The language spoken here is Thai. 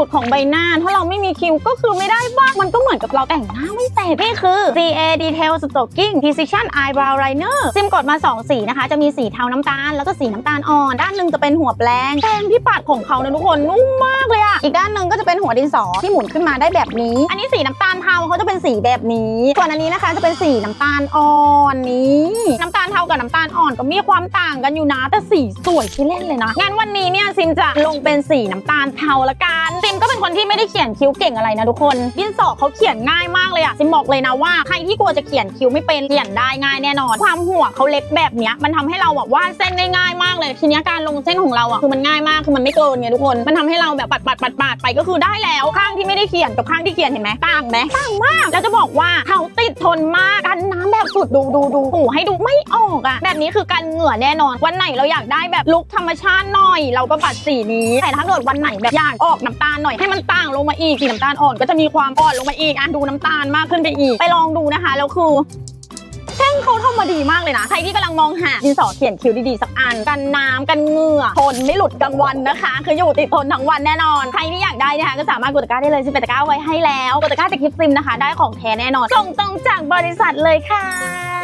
ุดของใบหน้า ถ้าเราไม่มีคิ้วก็คือไม่ได้บ้างมันก็เหมือนกับเราแต่งหน้าไม่เสร็จนี่คือ CA Detail Stroking Precision Eyebrow Liner ซิมกดมา 2 สีนะคะ จะมีสีเทาน้ำตาล แล้วก็สีน้ำตาลอ่อน ด้านหนึ่งจะเป็นหัวแปรงแปรงที่ปัดของเขานะทุกคนนุ่มมากเลยอะอีกด้านหนึ่งก็จะเป็นหัวดินสอที่หมุนขึ้นมาได้แบบนี้ อันนี้สีน้ำตาลเทาเขาจะเป็นสีแบบนี้ส่วนอันนี้นะคะจะเป็นสีน้ำตาลอ่อนนี้น้ำตาลเทากับน้ำตาลอ่อนก็มีความต่างกันอยู่นะ แต่สีสวยที่เล่นเลยนะงั้นวันนี้เนี่ยซิมจะลงเป็นสีน้ำตาลเทาละกันซิมก็เป็นคนที่ไม่ได้เขียนคิ้วเก่งอะไรนะทุกคนดินสอเขาเขียนง่ายมากเลยอะซิมบอกเลยนะว่าใครที่กลัวจะเขียนคิ้วไม่เป็นเขียนได้ง่ายแน่นอน ความหัวเขาเล็กแบบเนี้ยมันทำให้เราแบบวาดเส้นได้ง่ายมากเลย ทีนี้การลงเส้นของเราอะคือมันง่ายมากคือมันไม่เกินไงทุกคน มันทำให้เราแบบปัดปัดปัดปัดไปก็คือได้แล้วข้างที่ไม่ได้เขียนกับข้างที่เขียนเห็นไหมต่างไหมต่างมากแล้วจะบอกว่าเขาติด ทนมากกันน้ำแบบสุดดูดูดูหูให้ดูไม่ออกอะแบบนี้คือกันเหงื่อแน่นอน วันไหนเราอยากได้แบบลุคธรรมชาติหน่อย เราก็ปัดสีนี้แต่ถ้าเกิดวันไหนแบบอยากออกน้ำตาลหน่อยให้มันต่างลงมาอีกสีน้ำตาลอ่อนก็จะมีความอ่อนลงมาอีกอะดูน้ำตาลมากขึ้นไปอีก ไปลองดูนะคะแล้วคือแท่งเขาท มาดีมากเลยนะ ใครที่กำลังมองหาดินสอเขียนคิ้วดีๆสักอัน กันน้ำกันเหงื่อทนไม่หลุดกลางวันนะคะ คืออยู่ติดทนทั้งวันแน่นอน ใครที่อยากได้นะคะก็สามารถกดตะกร้าได้เลยซิปตะกร้าไว้ให้แล้วกดตะกร้าจากคลิปซิมนะคะ ได้ของแท้แน่นอนส่งตรงจากบริษัทเลยค่ะ